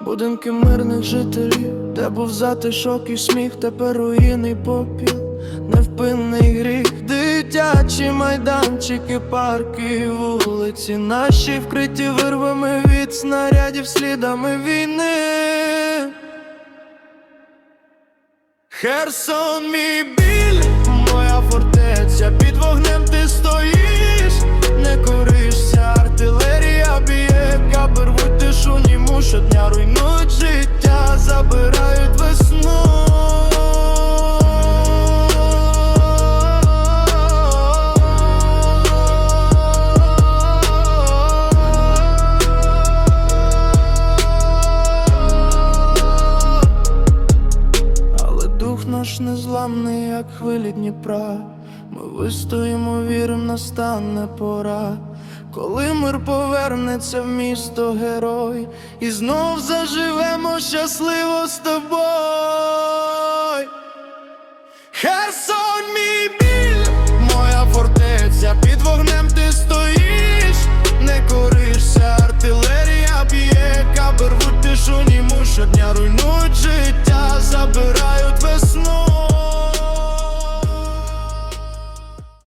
Будинки мирних жителів, де був затишок і сміх, тепер руїни попіл, невпинний гріх, дитячі майданчики, парки, вулиці, наші вкриті вирвами від снарядів, слідами війни. Херсон, мій біль, руйнують життя, забирають весну. Але дух наш незламний, як хвилі Дніпра. Ми вистоїмо, вірим, настане пора. Коли мир повернеться в місто герой, і знов заживемо щасливо з тобою. Херсон,